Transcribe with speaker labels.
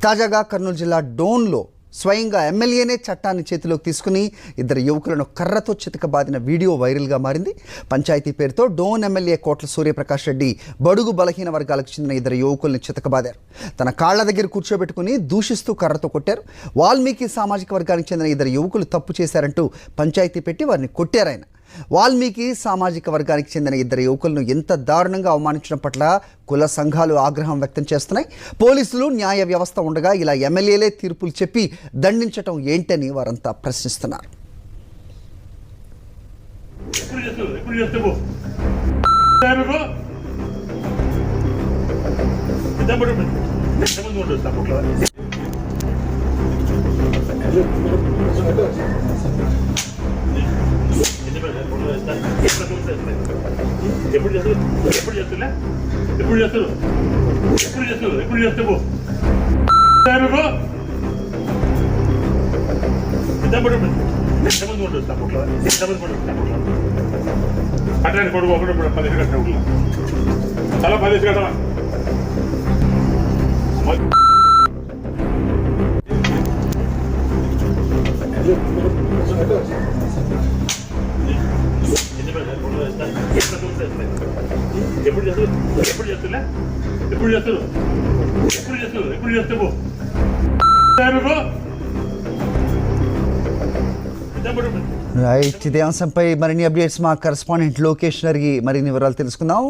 Speaker 1: తాజాగా కర్నూలు జిల్లా డోన్లో స్వయంగా ఎమ్మెల్యేనే చట్టాన్ని చేతిలోకి తీసుకుని ఇద్దరు యువకులను కర్రతో చితకబాదిన వీడియో వైరల్గా మారింది. పంచాయతీ పేరుతో డోన్ ఎమ్మెల్యే కోట్ల సూర్యప్రకాష్ రెడ్డి బడుగు బలహీన వర్గాలకు చెందిన ఇద్దరు యువకుల్ని చితకబాదారు. తన కాళ్ళ దగ్గర కూర్చోబెట్టుకుని దూషిస్తూ కర్రతో కొట్టారు. వాల్మీకి సామాజిక వర్గానికి చెందిన ఇద్దరు యువకులు తప్పు చేశారంటూ పంచాయతీ పెట్టి వారిని కొట్టారాయన వాల్మీకి సామాజిక వర్గానికి చెందిన ఇద్దరు యువకులను ఎంత దారుణంగా అవమానించడం పట్ల కుల సంఘాలు ఆగ్రహం వ్యక్తం చేస్తున్నాయి పోలీసులు న్యాయ వ్యవస్థ ఉండగా ఇలా ఎమ్మెల్యేలే తీర్పులు చెప్పి దండించటం ఏంటని వారంతా ప్రశ్నిస్తున్నారు
Speaker 2: ఎప్పుడు చేస్తారు ఎప్పుడు చేస్తున్నా ఎప్పుడు చేస్తారు ఎప్పుడు చేస్తారు ఎప్పుడు చేస్తావు ఎంతమంది ఎంతమంది ఉండదు సపోర్ట్లో ఎంతమంది ఉండదు సపోర్ట్లో అట్లా కొడుకు ఒకటి పదిహేను గంటల ఊళ్ళో చాలా పదిహేను గంటల ఎప్పుడు చేస్తారు ఎప్పుడు చేస్తులే ఎప్పుడు చేస్తారు ఎప్పుడు చేస్తారు ఎప్పుడు చేస్తావు?
Speaker 1: ఇదే అంశంపై మరిన్ని అప్డేట్స్ మా కరస్పాండెంట్ లోకేష్ గారికి మరిన్ని వివరాలు తెలుసుకుందాం.